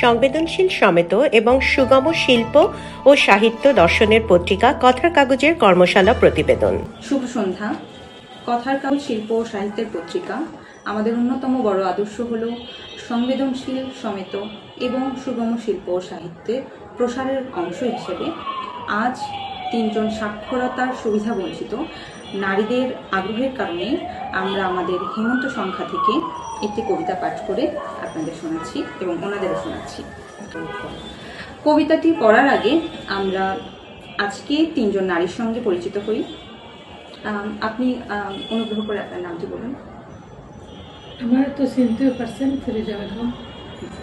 সংবেদনশীল সমেত এবং সুগম শিল্প ও সাহিত্য দর্শনের পত্রিকা, কথার কাগজের কর্মশালা, প্রতিবেদন। শুভ সন্ধ্যা। কথার কাগজ, শিল্প ও সাহিত্যের পত্রিকা আমাদের অন্যতম বড় আদর্শ হল সংবেদনশীল সমেত এবং সুগম শিল্প ও সাহিত্যের প্রসারের অংশ হিসেবে আজ তিনজন সাক্ষরতার সুবিধা বঞ্চিত নারীদের আগ্রহের কারণে আমরা আমাদের হেমন্ত সংখ্যা থেকে একটি কবিতা পাঠ করে আপনাদের শোনাচ্ছি এবং ওনাদেরও শোনাচ্ছি। কবিতাটি পড়ার আগে আমরা আজকে তিনজন নারীর সঙ্গে পরিচিত হই। আপনি অনুগ্রহ করে আপনার নামটি বলুন। আমার তো চিনতেও পারছেন ফিরোজা বেগম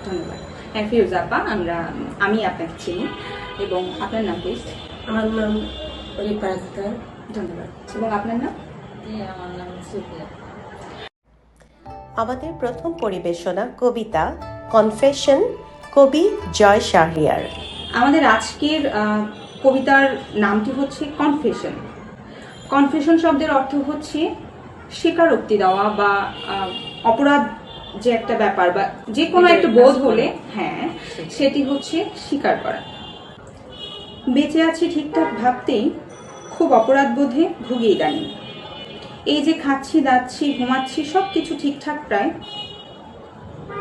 ধন্যবাদ। হ্যাঁ ফিরোজা আপা আমরা আমি আপনাকে চিনি এবং আপনার নাম প্লিজ আমার নাম রিপা ধন্যবাদ। এবং আপনার নাম? আমার নাম সুফিয়া আমাদের প্রথম পরিবেশনা কবিতা কনফেশন কবি জয় শাহরিয়ার। আমাদের আজকের কবিতার নামটি হচ্ছে কনফেশন কনফেশন শব্দের অর্থ হচ্ছে স্বীকারোক্তি দেওয়া বা অপরাধ যে একটা ব্যাপার বা যে কোনো একটা বোধ হলে হ্যাঁ সেটি হচ্ছে স্বীকার করা। বেঁচে আছি ঠিকঠাক ভাবতেই খুব অপরাধ বোধে ভুগি ইদানিং এই যে খাচ্ছি দাচ্ছি ঘুমাচ্ছি সব কিছু ঠিকঠাক প্রায়।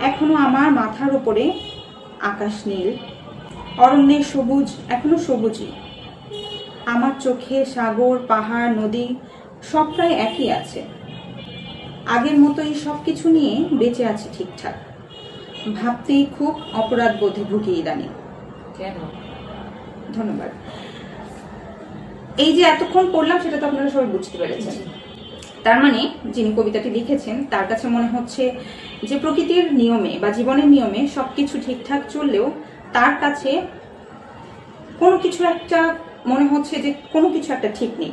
এখনও আমার মাথার উপরে আকাশ নীল। অরণ্যের সবুজ এখনও সবুজই। আমার চোখে সাগর পাহাড় নদী সব প্রায় একই আছে। আগের মতোই সব কিছু নিয়ে বেঁচে আছি ঠিকঠাক। ভাবতেই খুব অপরাধ বোধে ভুগি ইদানিং। কেন? ধন্যবাদ। এই যে এতক্ষণ পড়লাম সেটা তো আপনারা সবাই বুঝতে পেরেছেন। তার মানে যিনি কবিতাটি লিখেছেন, তার কাছে মনে হচ্ছে যে প্রকৃতির নিয়মে বা জীবনের নিয়মে সবকিছু ঠিকঠাক চললেও তার কাছে কোনো কিছু একটা মনে হচ্ছে যে কোনো কিছু একটা ঠিক নেই।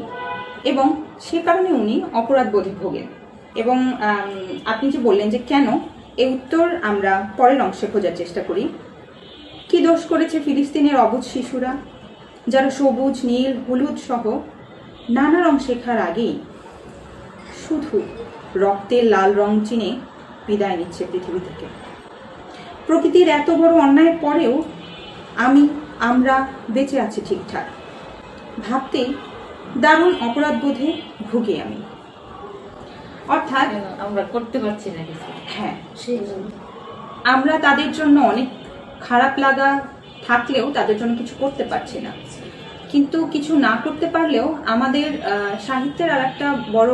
এবং সে কারণে উনি অপরাধ বোধে ভোগেন এবং আপনি যে বললেন যে কেন এই উত্তর আমরা পরের অংশে খোঁজার চেষ্টা করি। কি দোষ করেছে ফিলিস্তিনের অবুধ শিশুরা, যারা সবুজ, নীল, হলুদ সহ নানা রং শেখার আগেই শুধু রক্তের লাল রং চিনে বিদায় নিচ্ছে পৃথিবী থেকে। প্রকৃতির এত বড় অন্যায়ের পরেও আমি আমরা বেঁচে আছি ঠিকঠাক। ভাবতেই দারুণ অপরাধ বোধে ভুগি আমি। অর্থাৎ আমরা করতে পারছি না হ্যাঁ আমরা তাদের জন্য অনেক খারাপ লাগা থাকলেও তাদের জন্য কিছু করতে পারছি না। কিন্তু কিছু না করতে পারলেও আমাদের আহ, সাহিত্যের আর একটা বড়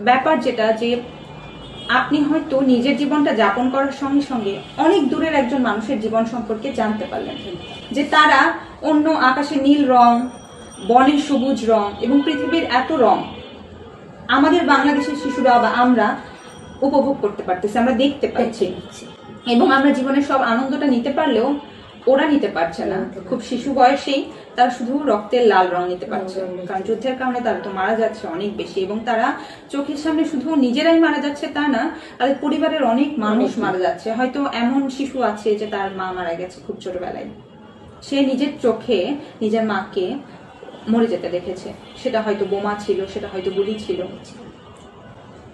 ব্যাপার যেটা যে আপনি হয়তো নিজের জীবনটা যাপন করার সঙ্গে সঙ্গে অনেক দূরের একজন মানুষের জীবন সম্পর্কে জানতে পারলেন। যে তারা অন্য আকাশে নীল রং বনের সবুজ রং এবং পৃথিবীর এত রং আমাদের বাংলাদেশের শিশুরা বা আমরা উপভোগ করতে পারতেছি, আমরা দেখতে পাচ্ছি। এবং আমরা জীবনের সব আনন্দটা নিতে পারলেও ওরা নিতে পারছে না। খুব শিশু বয়সেই তারা শুধু রক্তের লাল রং নিতে পারছে। কারণ যুদ্ধের কারণে তারা তো মারা যাচ্ছে অনেক বেশি এবং তারা চোখের সামনে শুধু নিজেরাই মারা যাচ্ছে তা না তাদের পরিবারের অনেক মানুষ মারা যাচ্ছে। হয়তো এমন শিশু আছে যে তার মা মারা গেছে খুব ছোটবেলায়। সে নিজের চোখে নিজের মাকে মরে যেতে দেখেছে। সেটা হয়তো বোমা ছিল সেটা হয়তো গুলি ছিল।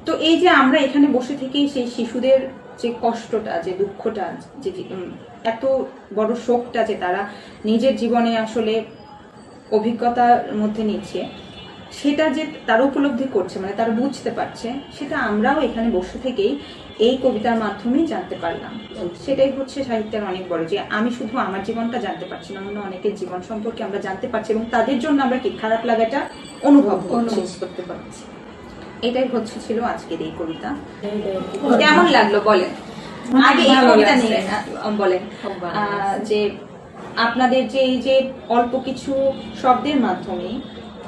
তো এই যে আমরা এখানে বসে থেকেই সেই শিশুদের যে কষ্টটা যে দুঃখটা যে এত বড় শোকটা যে তারা নিজের জীবনে আসলে অভিজ্ঞতার মধ্যে নিচ্ছে সেটা যে তারা উপলব্ধি করছে মানে তারা বুঝতে পারছে সেটা আমরাও এখানে বসে থেকেই এই কবিতার মাধ্যমে জানতে পারলাম। সেটাই হচ্ছে সাহিত্যের অনেক বড় যে আমি শুধু আমার জীবনটা জানতে পারছি না অন্য অনেকের জীবন সম্পর্কে আমরা জানতে পারছি এবং তাদের জন্য আমরা কি খারাপ লাগাটা অনুভব অনুভব করতে পারছি। এটাই হচ্ছে ছিল আজকের এই কবিতা। কেমন লাগল বলেন? আগে এই কবিতা নিয়ে বলেন। যে আপনাদের যে এই যে অল্প কিছু শব্দের মাধ্যমে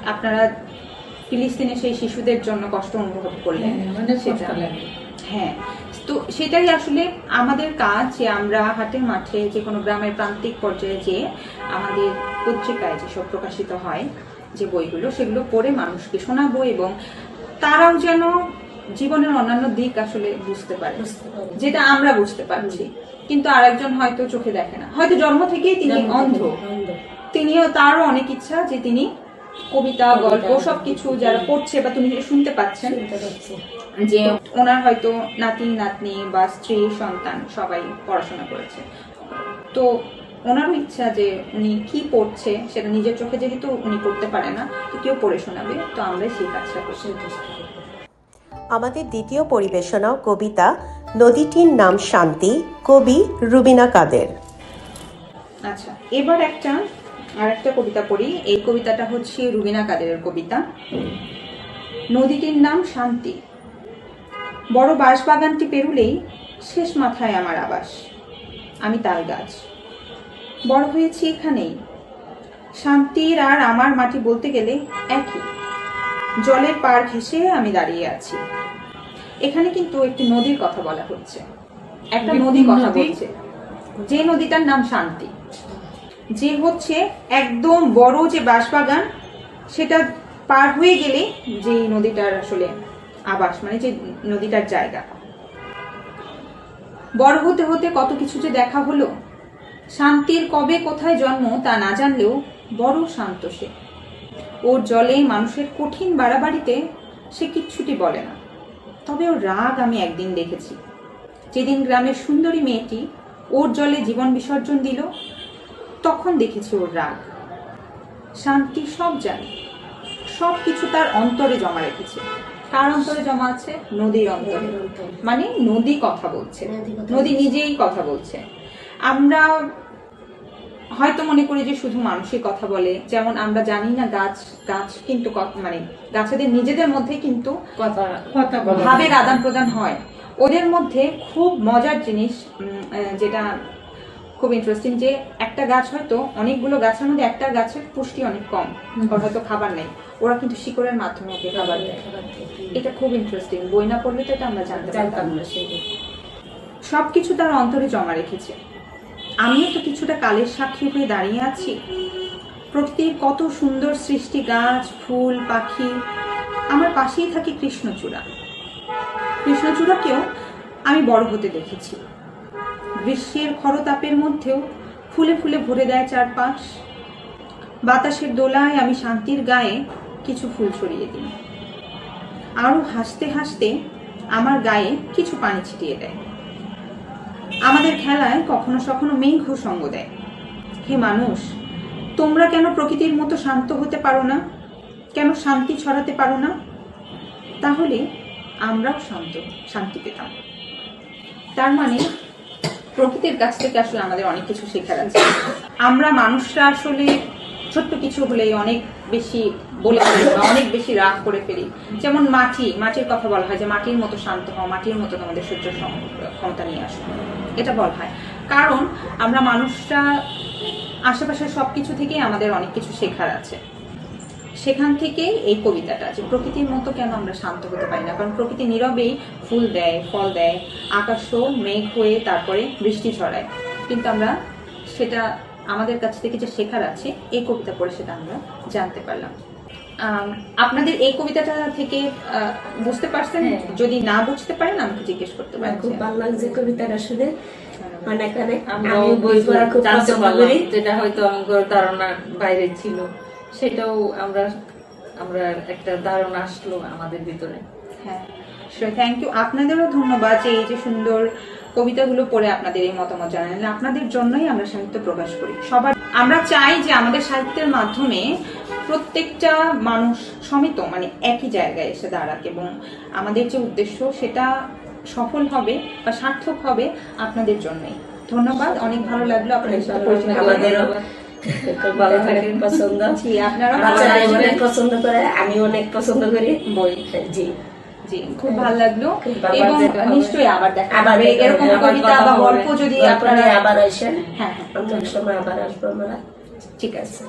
আপনারা ফিলিস্তিনে সেই শিশুদের জন্য কষ্ট অনুভব করলেন হ্যাঁ, সেটা হ্যাঁ। তো সেটাই আসলে আমাদের কাজ যে আমরা হাটে মাঠে যে কোনো গ্রামের প্রান্তিক পর্যায়ে যে আমাদের পত্রিকায় যেসব প্রকাশিত হয় যে বইগুলো সেগুলো পড়ে মানুষকে শোনাবো এবং তারাও যেন জীবনের অন্যান্য দিক আসলে বুঝতে পারে যেটা আমরা বুঝতে পারছি। কিন্তু আরেকজন হয়তো চোখে দেখে না। হয়তো জন্ম থেকেই তিনি অন্ধ। তিনিও তারও অনেক ইচ্ছা যে তিনি কবিতা গল্প সবকিছু যারা পড়ছে বা তুমি শুনতে পাচ্ছেন যে ওনার হয়তো নাতি নাতনি বা স্ত্রী সন্তান সবাই পড়াশোনা করেছে। তো ওনারও ইচ্ছা যে উনি কি পড়ছে সেটা নিজের চোখে যেহেতু উনি পড়তে পারে না তো কেউ পড়ে শোনাবে তো আমরা সেই কাজটা করছি আমাদের দ্বিতীয় পরিবেশনা কবিতা নদীটির নাম শান্তি কবি রুবিনা কাদের। আচ্ছা এবার একটা আর একটা কবিতা পড়ি এই কবিতাটা হচ্ছে রুবিনা কাদেরের কবিতা। নদীটির নাম শান্তি। বড় বাঁশবাগানটি পেরুলেই শেষ মাথায় আমার আবাস। আমি তাল গাছ। বড় হয়েছি এখানেই। শান্তির আর আমার মাটি বলতে গেলে একই। জলের পার ঘেঁষে আমি দাঁড়িয়ে আছি। এখানে কিন্তু একটি নদীর কথা বলা হচ্ছে। একটা নদী কথা বলছে। যে নদীটার নাম শান্তি। যে হচ্ছে একদম বড় যে বাঁশবাগান সেটা পার হয়ে গেলে যে নদীটার আসলে আবাস মানে যে নদীটার জায়গা। বড় হতে হতে কত কিছু যে দেখা হলো শান্তির কবে কোথায় জন্ম তা না জানলেও বড় শান্ত সে। ওর জলে মানুষের কঠিন বাড়াবাড়িতে সে কিচ্ছুটি বলে না। তবে ওর রাগ আমি একদিন দেখেছি। যেদিন গ্রামের সুন্দরী মেয়েটি ওর জলে জীবন বিসর্জন দিল তখন দেখেছি ওর রাগ। শান্তি সব জানে। সব কিছু তার অন্তরে জমা রেখেছে। কার অন্তরে জমা আছে? নদীর অন্তরে। মানে নদী কথা বলছে। নদী নিজেই কথা বলছে। আমরা হয়তো মনে করি যে শুধু মানুষই কথা বলে। যেমন আমরা জানি না গাছ গাছ কিন্তু মানে গাছেদের নিজেদের মধ্যে কিন্তু ভাবের আদান প্রদান হয়। ওদের মধ্যে খুব মজার জিনিস যেটা খুব ইন্টারেস্টিং যে একটা গাছ হয়তো অনেকগুলো গাছের মধ্যে একটা গাছের পুষ্টি অনেক কম। ওর হয়তো খাবার নেই। ওরা কিন্তু শিকড়ের মাধ্যমে ওকে খাবার দেয়। এটা খুব ইন্টারেস্টিং বই না পড়লে তো এটা আমরা জানতে পারতাম না সেই সবকিছু তার অন্তরে জমা রেখেছে। আমিও তো কিছুটা কালের সাক্ষী হয়ে দাঁড়িয়ে আছি। প্রকৃতির কত সুন্দর সৃষ্টি, গাছ, ফুল, পাখি। আমার পাশেই থাকে কৃষ্ণচূড়া। কৃষ্ণচূড়াকেও আমি বড় হতে দেখেছি। গ্রীষ্মের খরতাপের মধ্যেও ফুলে ফুলে ভরে দেয় চারপাশ। বাতাসের দোলায় আমি শান্তির গায়ে কিছু ফুল ছড়িয়ে দিই। আরও হাসতে হাসতে আমার গায়ে কিছু পানি ছিটিয়ে দেয়। আমাদের খেলায় কখনো কখনো মেঘ সঙ্গ দেয়। হে মানুষ, তোমরা কেন প্রকৃতির মতো শান্ত হতে পারো না? কেন শান্তি ছড়াতে পারো না? তাহলে আমরাও শান্ত, শান্তি পেতাম। তার মানে প্রকৃতির কাছ থেকে আসলে আমাদের অনেক কিছু শেখার আছে। আমরা মানুষরা আসলে ছোট্ট কিছু হলেই অনেক বেশি বলে ফেলি বা অনেক বেশি রাগ করে ফেলি। যেমন মাটি, মাটির কথা বলা হয় যে মাটির মতো শান্ত হও, মাটির মতো তোমাদের সহ্য ক্ষমতা নিয়ে আসো। এটা বলা হয়। কারণ আমরা মানুষরা আশেপাশের সব কিছু থেকেই আমাদের অনেক কিছু শেখার আছে। সেখান থেকে এই কবিতাটা যে প্রকৃতির মতো কেন আমরা শান্ত হতে পারি না? কারণ প্রকৃতি নীরবেই ফুল দেয়, ফল দেয়, আকাশও মেঘ হয়ে তারপরে বৃষ্টি ছড়ায় কিন্তু আমরা সেটা আমাদের কাছ থেকে যে শেখার আছে এই কবিতা পড়ে সেটা আমরা জানতে পারলাম। আপনাদের এই কবিতাটা থেকে বুঝতে পারছেন? হ্যাঁ। যদি না বুঝতে পারেন আমাকে জিজ্ঞেস করতে পারেন। খুব ভালো লাগছে কবিতাটা শুনে। অনেক অনেক আমরাও বই পড়া খুব জানতে পছন্দ করি। যেটা হয়তো ধারণার বাইরে ছিল। সেটাও আমরা আমরা একটা ধারণা আসলো আমাদের ভিতরে। হ্যাঁ। থ্যাংক ইউ আপনাদেরও ধন্যবাদ এই যে সুন্দর কবিতাগুলো পড়ে আপনাদের এই মতামত জানালেন। আপনাদের জন্যই আমরা সাহিত্য প্রকাশ করি। সবার আমরা চাই যে আমাদের সাহিত্যের মাধ্যমে প্রত্যেকটা মানুষ সমিত মানে একই জায়গায় এসে দাঁড়াক এবং আমাদের যে উদ্দেশ্য সেটা সফল হবে বা সার্থক হবে আপনাদের জন্যই। ধন্যবাদ অনেক ভালো লাগল আপনাদের। ভালো থাকে পছন্দ। আপনারা অনেক পছন্দ করে আমি অনেক পছন্দ করি। বই জি। জি খুব ভালো লাগল। এবং নিশ্চয়ই আবার দেখা আবার এরকম কবিতা বা গল্প যদি আপনারা আবার আসেন। হ্যাঁ হ্যাঁ। সময় আবার আসব আমরা। ঠিক আছে।